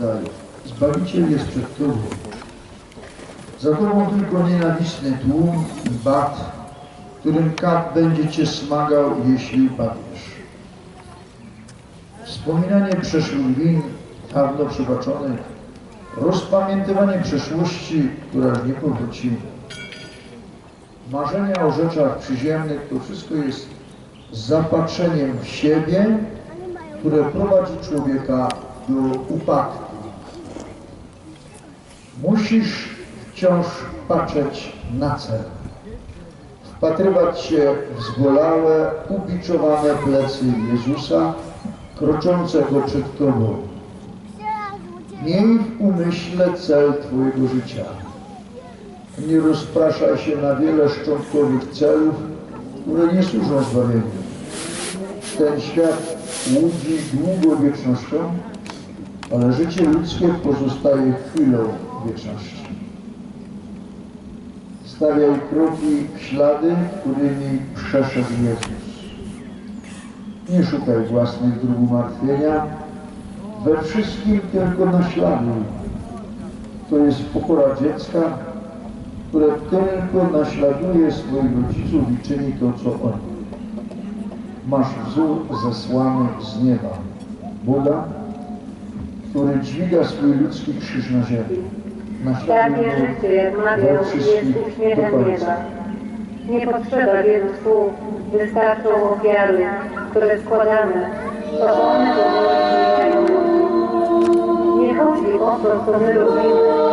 oddaj, Zbawiciel jest przed Tobą. Za Tobą tylko nienawistny tłum i bat, którym kat będzie Cię smagał, jeśli upadniesz. Wspominanie przeszłych win, dawno przebaczonych, rozpamiętywanie przeszłości, która nie powróci, marzenia o rzeczach przyziemnych, to wszystko jest zapatrzeniem w siebie, które prowadzi człowieka do upadku. Musisz wciąż patrzeć na cel, wpatrywać się w zbolałe, ubiczowane plecy Jezusa, kroczącego przed Tobą. Miej w umyśle cel Twojego życia. Nie rozpraszaj się na wiele szczątkowych celów, które nie służą zbawieniu. Ten świat łudzi długo wiecznością, ale życie ludzkie pozostaje chwilą wieczności. Stawiaj kroki ślady, którymi przeszedł Jezus. Nie szukaj własnych dróg umartwienia, we wszystkim tylko naśladuj. To jest pokora dziecka, które tylko naśladuje swoich rodziców i czyni to, co oni. Masz wzór zesłany z nieba. Buda, który dźwiga swój ludzki krzyż na ziemi. Naśladuj Takie go życie, mawiał, jest do uśmiechem nieba. Nie potrzeba wielu słów, wystarczą ofiary, które składamy, to one powoli zmieniają. Nie chodzi o to, co my robimy,